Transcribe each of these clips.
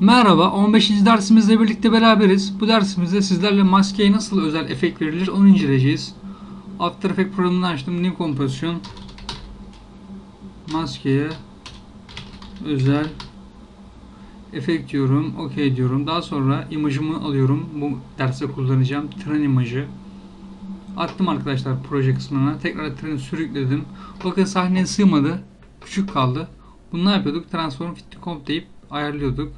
Merhaba, 15. dersimizle birlikte beraberiz. Bu dersimizde sizlerle maskeye nasıl özel efekt verilir onu inceleyeceğiz. After Effects programını açtım. New Composition. Maskeye özel efekt diyorum. OK diyorum. Daha sonra imajımı alıyorum. Bu derste kullanacağım. Tren imajı. Attım arkadaşlar proje kısmına. Tekrar treni sürükledim. Bakın sahneye sığmadı. Küçük kaldı. Bunu ne yapıyorduk? Transform Fit Comp deyip ayarlıyorduk.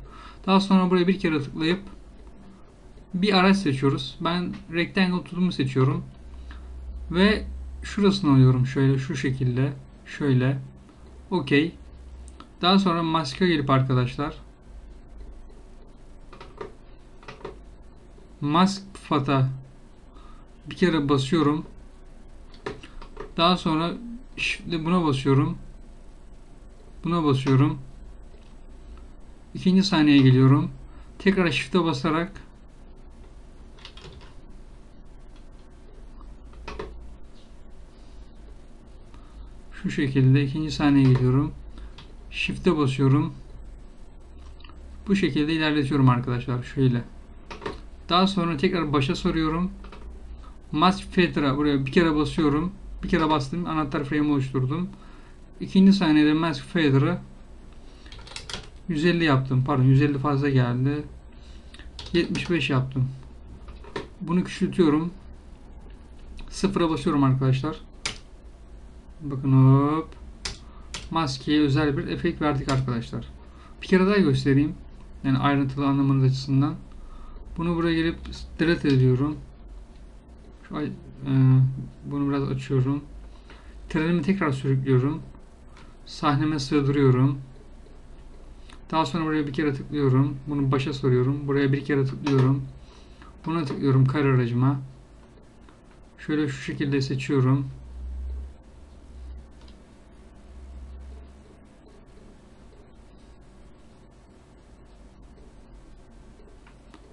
Daha sonra buraya bir kere tıklayıp bir araç seçiyoruz. Ben rectangle tutumu seçiyorum. Ve şurasını alıyorum şöyle şu şekilde. Şöyle. Okey. Daha sonra maske gelip arkadaşlar. Mask fata bir kere basıyorum. Daha sonra shift'le buna basıyorum. Buna basıyorum. İkinci saniyeye geliyorum. Tekrar shift'e basarak şu şekilde ikinci saniyeye geliyorum. Shift'e basıyorum. Bu şekilde ilerletiyorum arkadaşlar. Şöyle. Daha sonra tekrar başa soruyorum. Mask Feathers'a buraya bir kere basıyorum. Bir kere bastım. Anahtar frame oluşturdum. İkinci saniyede Mask Feathers'ı 150 yaptım. Pardon 150 fazla geldi. 75 yaptım. Bunu küçültüyorum. Sıfıra basıyorum arkadaşlar. Bakın hop. Maskeye özel bir efekt verdik arkadaşlar. Bir kere daha göstereyim. Yani ayrıntılı anlamanız açısından. Bunu buraya gelip delete ediyorum. Şu e, bunu biraz açıyorum. Trenimi tekrar sürüklüyorum. Sahneme sığdırıyorum. Daha sonra buraya bir kere tıklıyorum. Bunu başa soruyorum. Buraya bir kere tıklıyorum. Buna tıklıyorum kare aracıma. Şöyle şu şekilde seçiyorum.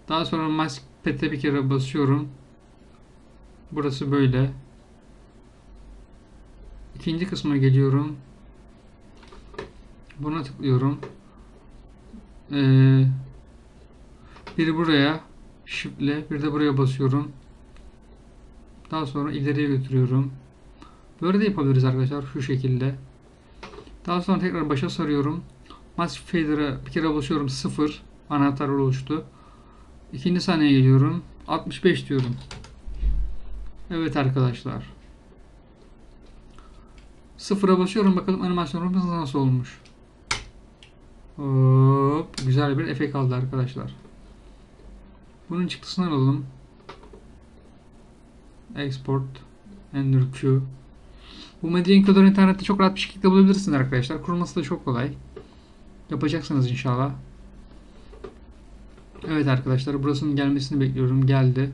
Daha sonra mask pete bir kere basıyorum. Burası böyle. İkinci kısma geliyorum. Buna tıklıyorum. Ee, biri buraya shift'le bir de buraya basıyorum. Daha sonra ileriye götürüyorum. Böyle de yapabiliriz arkadaşlar şu şekilde. Daha sonra tekrar başa sarıyorum. Mask fader'a bir kere basıyorum 0 anahtar oluştu. İkinci saniye geliyorum. 65 diyorum. Evet arkadaşlar. Sıfıra basıyorum bakalım animasyonumuz nasıl olmuş. Hop, güzel bir efekt aldı arkadaşlar. Bunun çıktısını alalım. Export Ender Q. Bu medya encoder'ı internette çok rahat bir şekilde bulabilirsiniz arkadaşlar. Kurması da çok kolay. Yapacaksınız inşallah. Evet arkadaşlar burasının gelmesini bekliyorum. Geldi.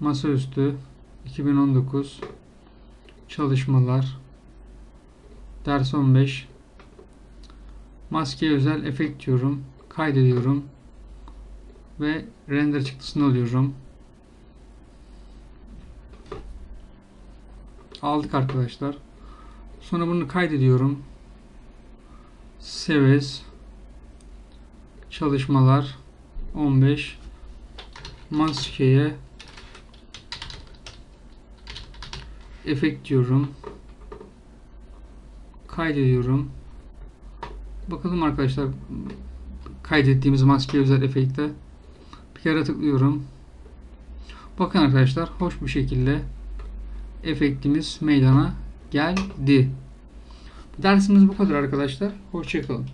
Masaüstü 2019 çalışmalar. Ders 15 maskeye özel efekt diyorum kaydediyorum ve render çıktısını alıyorum. Aldık arkadaşlar. Sonra bunu kaydediyorum. Seves. Çalışmalar 15 maskeye efekt diyorum. Kaydediyorum. Bakalım arkadaşlar kaydettiğimiz maske özel efekte bir kere tıklıyorum. Bakın arkadaşlar hoş bir şekilde efektimiz meydana geldi. Dersimiz bu kadar arkadaşlar. Hoşçakalın.